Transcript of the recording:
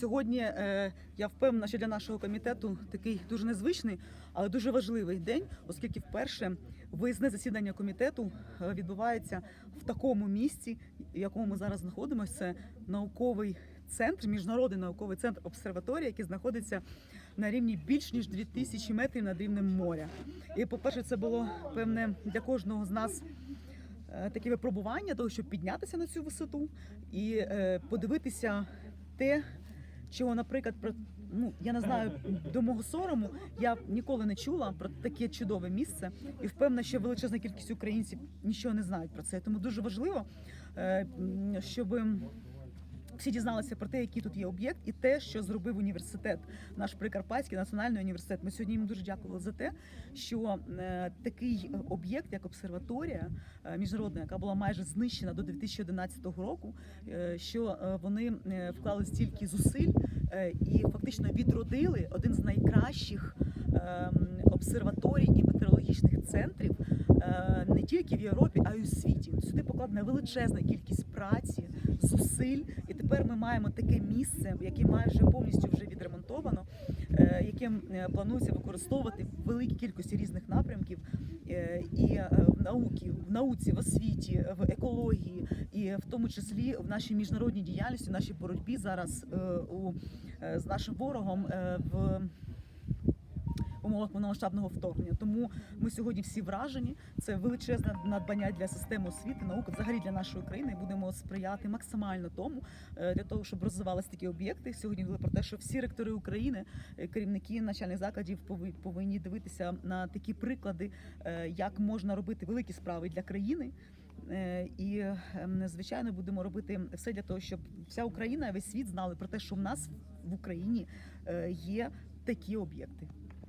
Сьогодні е, я впевнена, що для нашого комітету такий дуже незвичний, але дуже важливий день, оскільки вперше виїзне засідання комітету е, відбувається в такому місці, в якому ми зараз знаходимося. Це науковий центр, міжнародний науковий центр обсерваторія, який знаходиться на рівні більш ніж 2000 метрів над рівнем моря. І, по-перше, це було певне для кожного з нас. е, Таке випробування того, щоб піднятися на цю висоту і подивитися те, чого, наприклад, про ну я не знаю до мого сорому, я ніколи не чула про таке чудове місце, і впевнена, що величезна кількість українців нічого не знають про це. Тому дуже важливо, е, щоб всі дізналися про те, який тут є об'єкт, і те, що зробив університет, наш Прикарпатський національний університет. Ми сьогодні їм дуже дякували за те, що е, такий об'єкт, як обсерваторія е, міжнародна, яка була майже знищена до 2011 року, е, що вони вклали стільки зусиль і фактично відродили один з найкращих е, обсерваторій і метеорологічних центрів не тільки в Європі, а й у світі. Сюди покладена величезна кількість праці, зусиль, і тепер ми маємо таке місце, яке майже повністю вже відремонтовано, е, яке е, планується використовувати в великій кількості різних напрямків е, і е, в науці, в науці, в освіті, в екології, і в тому числі в нашій міжнародній діяльності, в нашій боротьбі зараз е, у е, з нашим ворогом е, в умовах повномасштабного вторгнення. Тому ми сьогодні всі вражені. Це величезне надбання для системи освіти, науки, взагалі для нашої країни. Будемо сприяти максимально тому е, для того, щоб розвивалися такі об'єкти. Сьогодні говорили про те, що всі ректори України, е, керівники начальних закладів повинні дивитися на такі приклади, е, як можна робити великі справи для країни. І ем, звичайно будемо робити все для того, щоб вся Україна, весь світ знали про те, що в нас в Україні є такі об'єкти.